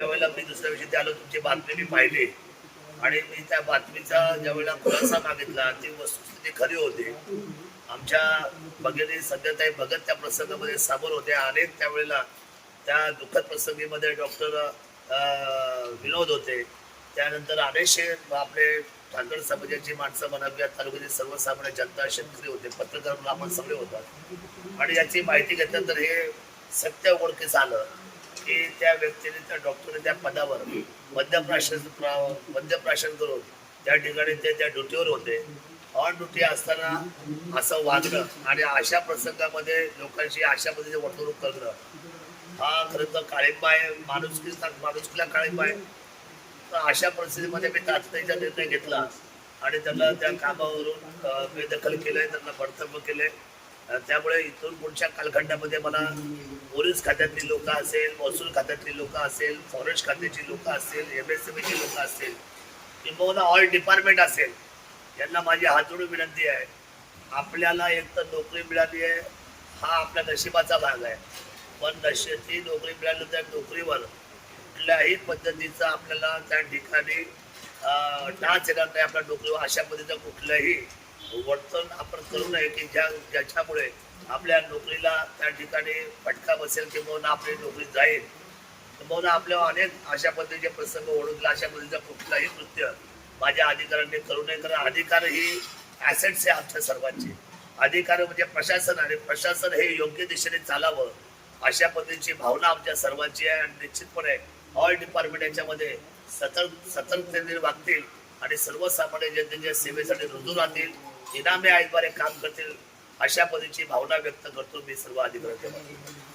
त्यावेळेला मी दुसऱ्या दिवशी आलो तुमची बातमी मी पाहिली. आणि मी त्या बातमीचा ज्यावेळेला खुलासा मागितला ती वस्तुस्थिती खरी होती. आमच्या भगिनी सध्याताई भगत त्या प्रसंगामध्ये सामोर होत्या अनेक त्यावेळेला त्या दुःखद प्रसंगीमध्ये डॉक्टर विनोद होते. त्यानंतर अनेकशे आपले ठाकर समाजाची माणसं म्हणा तालुक्यातील सर्वसामान्य जनता शेतकरी होते पत्रकार म्हणून आपण सगळे होतात आणि याची माहिती घेतल्यानंतर हे सत्य उघडकीस आलं. की त्या व्यक्तीने त्या डॉक्टरने त्या पदावर मद्यप्राशन मध्य प्राशन करून त्या ठिकाणी ते त्या ड्युटीवर होते. ऑन ड्युटी असताना असं वागणं आणि अशा प्रसंगामध्ये लोकांशी अशा पद्धतीने वर्तणूक करणं हा खरं तर काळिंबा आहे माणुसकी माणुसकीला काळिंबा आहे. तर अशा परिस्थितीमध्ये मी तातडीचा निर्णय घेतला आणि त्यांना त्या कामावरून मी बेदखल केलंय त्यांना बडतर्फ केले त्यामुळे इथून पुढच्या कालखंडामध्ये मला पोलीस खात्यातली लोक असेल महसूल खात्यातली लोक असेल फॉरेस्ट खात्याची लोक असेल एम एस ची लोक असेल किंवा ऑल डिपार्टमेंट असेल यांना माझी हातोडी विनंती आहे. आपल्याला एक तर नोकरी मिळाली आहे हा आपल्या नशिबाचा भाग आहे. पण नशी ती नोकरी मिळाली त्या नोकरीवर कुठल्याही पद्धतीचा आपल्याला त्या ठिकाणी डान्स येणार नाही आपल्या नोकरीवर. अशा पद्धतीचा कुठलंही वर्तन आपण करू नये की ज्या ज्याच्यामुळे आपल्या नोकरीला त्या ठिकाणी फटका बसेल किंवा आपली नोकरी जाईल. किंवा आपल्या अनेक अशा पद्धतीचे प्रसंग ओळखला अशा पद्धतीचा कुठलाही कृत्य माझ्या अधिकाऱ्यांनी करू नये. कारण अधिकार ही ॲसेट्स आहे आमच्या सर्वांचे. अधिकार म्हणजे प्रशासन आणि प्रशासन हे योग्य दिशेने चालावं अशा पद्धतीची भावना आमच्या सर्वांची आहे. आणि निश्चितपणे ऑल डिपार्टमेंट याच्यामध्ये सतर्क सतर्कतेने वागतील. आणि सर्वसामान्य जनतेच्या सेवेसाठी रुजू राहतील इनामी आयोगाद्वारे काम करतील अशा पद्धतीची भावना व्यक्त करतो मी सर्व अधिकाऱ्यांच्या